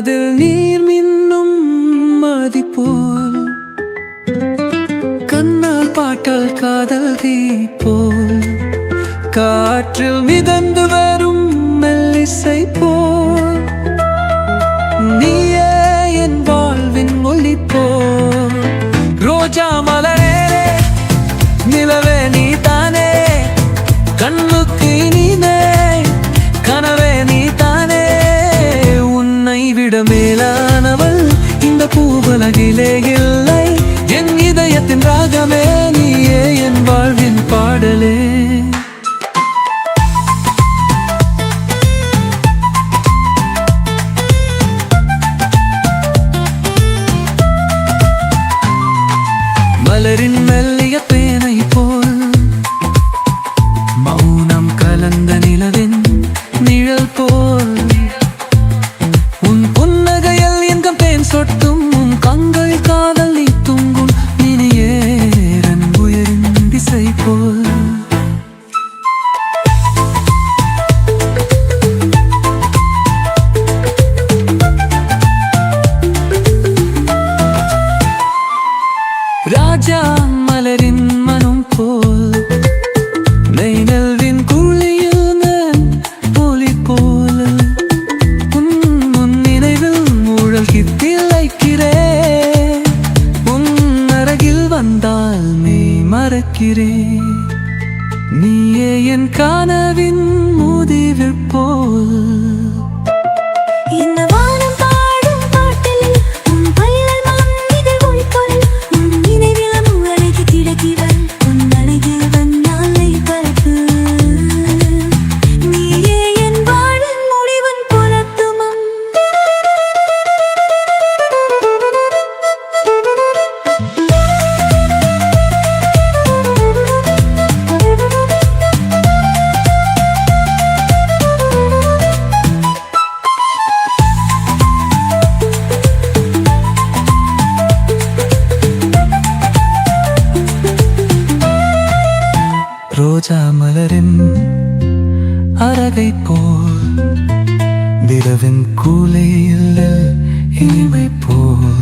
அதில் நீர் மின்னும் மதி போல். கண்ணால் பாட்டால் காதல் தீ போல். காற்றில் மிதந்து வரும் மெல்லிசை போல். உங்கள் திளைக்கிறேன் உன் அருகில் வந்தால் நீ மறக்கிறேன். மழை போல் விரவின் கூலையில் இனிமை போல்.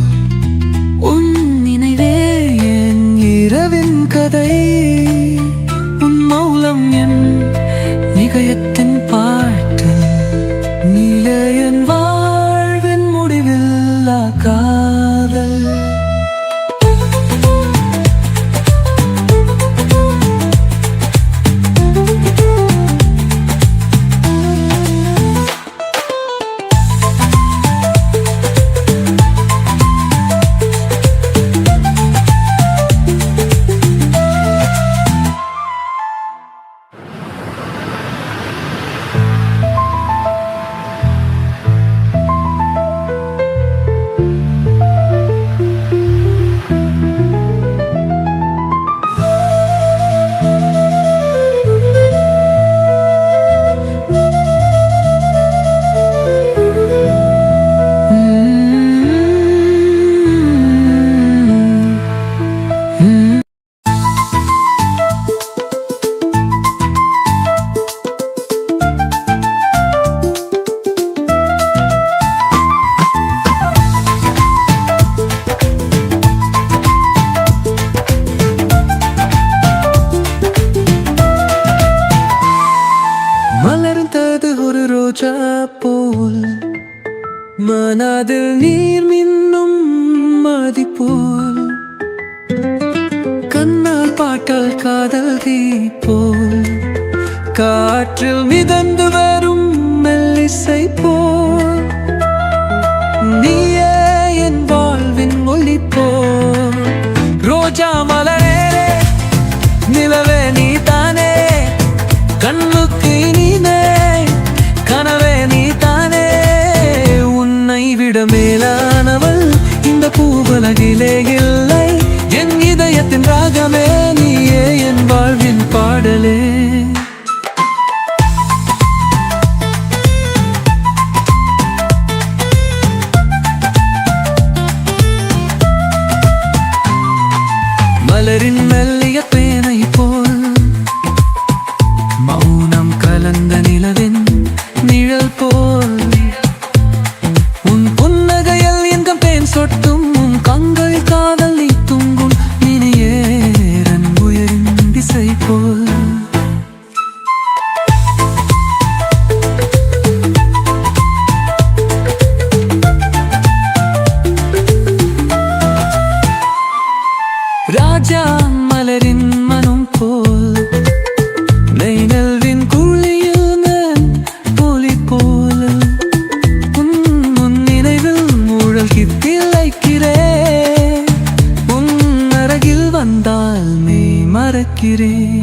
மனதில் நீர் மின்னும் மதி போல் கண்ணால் பாட்டால் காதல் தீ போல் காற்றில் மிதந்து வரும் மெல்லிசை போல் மறக்கிறேன்